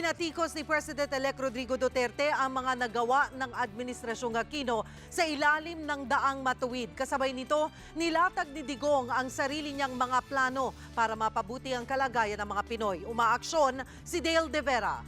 Binatikos ni President-elect Rodrigo Duterte ang mga nagawa ng Administrasyong Aquino sa ilalim ng daang matuwid. Kasabay nito, nilatag ni Digong ang sarili niyang mga plano para mapabuti ang kalagayan ng mga Pinoy. Umaaksyon si Dale De Vera.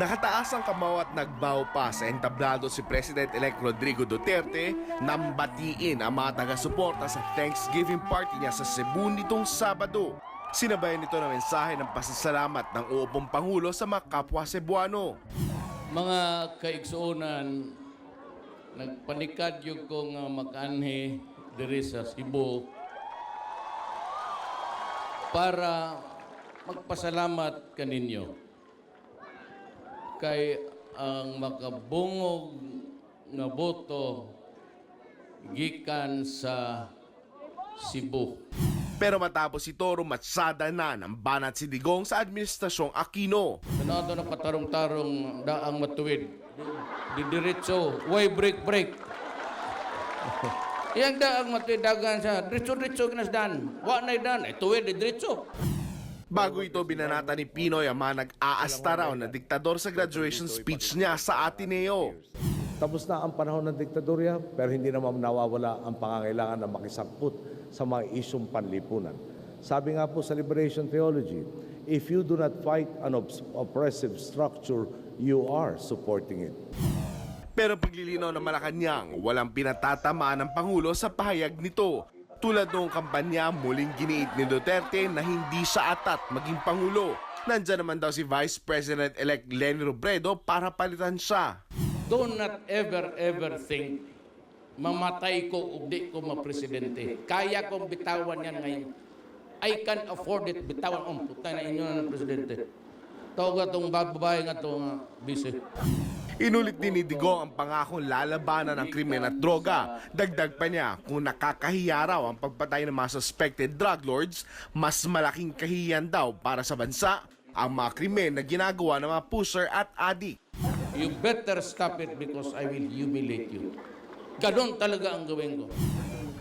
Nakataas ang kamao at nagbaw pa sa entablado si President-elect Rodrigo Duterte nang batiin ang mga taga-suporta sa Thanksgiving party niya sa Cebu nitong Sabado. Sinabay nito ng mensahe ng pasasalamat ng uupong Pangulo sa mga kapwa Cebuano. Mga kaigsuonan, nagpanikad yung ko nga makanhi diri sa Cebu para magpasalamat kaninyo kay ang makabungog nga boto gikan sa Cebu. Pero matapos ito, rumatsada na ng banat si Digong sa Administrasyong Aquino. Tanato na katarong-tarong daang matuwid. Di diretso, way break break. Yang daang matuwid dagan sa diretso-diretso kinasdan. Wa na dan, ay tuwid di diretso. Bago ito, binanata ni Pinoy ang mga nag-aasta raw na diktador sa graduation speech niya sa Ateneo. Tapos na ang panahon ng diktadorya, pero hindi naman nawawala ang pangangailangan na makisangkot sa mga isyong panlipunan. Sabi nga po sa Liberation Theology, if you do not fight an oppressive structure, you are supporting it. Pero paglilinaw ng Malacanang, walang pinatatamaan ng Pangulo sa pahayag nito. Tulad noong kampanya, muling giniit ni Duterte na hindi siya atat maging Pangulo. Nandyan naman daw si Vice President-elect Lenny Robredo para palitan siya. Do not ever, ever think mamatay ko o di ko mapresidente. Kaya kong bitawan yan ngayon. I can afford it. Bitawan ang puta na inyo na presidente. Tawag atong babae nga to nga busy. Inulit din ni Digong ang pangakong lalabanan ng krimen at droga. Dagdag pa niya, kung nakakahiya raw ang pagpatay ng mga suspected drug lords, mas malaking kahiyan daw para sa bansa ang mga krimen na ginagawa ng mga pusher at addict. You better stop it because I will humiliate you. Ganon talaga ang gawin ko.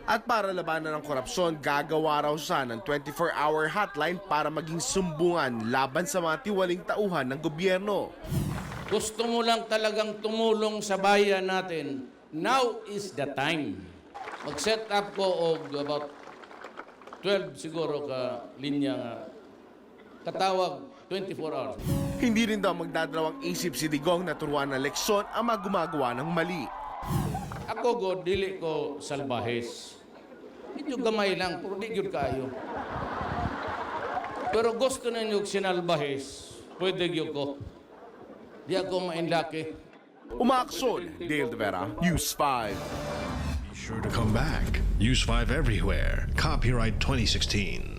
At para labanan ng korupsyon, gagawa raw siya ng 24-hour hotline para maging sumbungan laban sa mga tiwaling tauhan ng gobyerno. Gusto mo lang talagang tumulong sa bayan natin. Now is the time. Mag-set up ko og about 12 siguro ka linya nga katawag 24 hours. Hindi rin daw magdadalawang isip si Digong na turuan ng leksyon ang mga gumagawa ng mali. Ako go dili ko salbahes. Medyo gamay lang, pero di gyud kayo. Pero gusto ninyo sinalbahes, pwede gyud ko. Di ako mainlaki. Umaaksyon, Dale De Vera, News 5. Be sure to come back. Use 5 everywhere. Copyright 2016.